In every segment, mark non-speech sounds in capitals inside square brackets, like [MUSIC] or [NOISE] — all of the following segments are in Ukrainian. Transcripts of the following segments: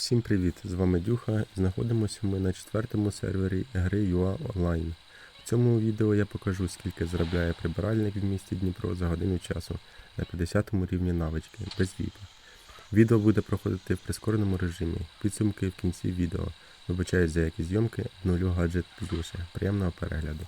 Всім привіт! З вами Дюха. Знаходимося ми на четвертому сервері гри UA Online. В цьому відео я покажу, скільки заробляє прибиральник в місті Дніпро за годину часу на 50 рівні навички без віпа. Відео буде проходити в прискореному режимі. Підсумки в кінці відео. Вибачаюсь за якісь зйомки, обновлю гаджет пізніше. Приємного перегляду.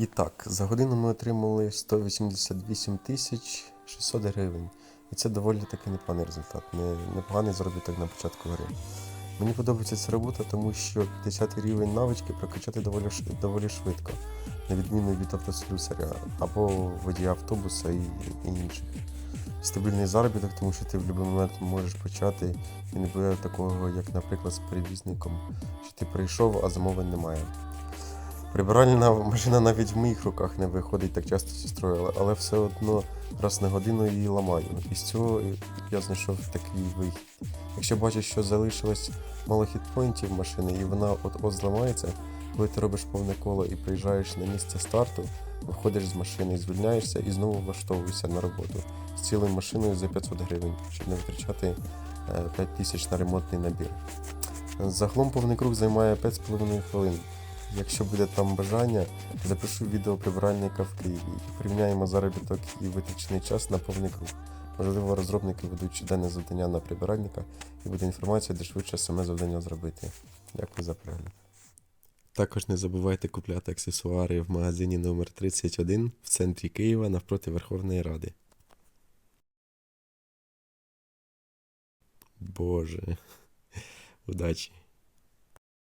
І так, за годину ми отримали 188 тисяч 600 гривень. І це доволі таки непоганий результат, не, непоганий заробіток на початку гри. Мені подобається ця робота, тому що 50 рівень навички прокачати доволі, доволі швидко, на відміну від автослюсаря або водія автобуса і, і інших. Стабільний заробіток, тому що ти в будь-який момент можеш почати і не буде такого, як, наприклад, з перевізником, що ти прийшов, а замовлень немає. Прибиральна машина навіть в моїх руках не виходить так часто зі строю, але, все одно раз на годину її ламаю. І з цього я знайшов такий вихід. Якщо бачиш, що залишилось мало хітпоінтів машини, і вона от-от зламається, коли ти робиш повне коло і приїжджаєш на місце старту, виходиш з машини, звільняєшся і знову влаштовуєшся на роботу з цілою машиною за 500 гривень, щоб не витрачати 5 тисяч на ремонтний набір. Загалом повний круг займає 5,5 хвилин. Якщо буде там бажання, запишу відео прибиральника в Києві порівняємо заробіток і витрачений час на повний круг. Можливо, розробники ведуть щоденне завдання на прибиральника і буде інформація, де швидше саме завдання зробити. Дякую за перегляд. Також не забувайте купляти аксесуари в магазині номер 31 в центрі Києва навпроти Верховної Ради. Боже. [LAUGHS] Удачі!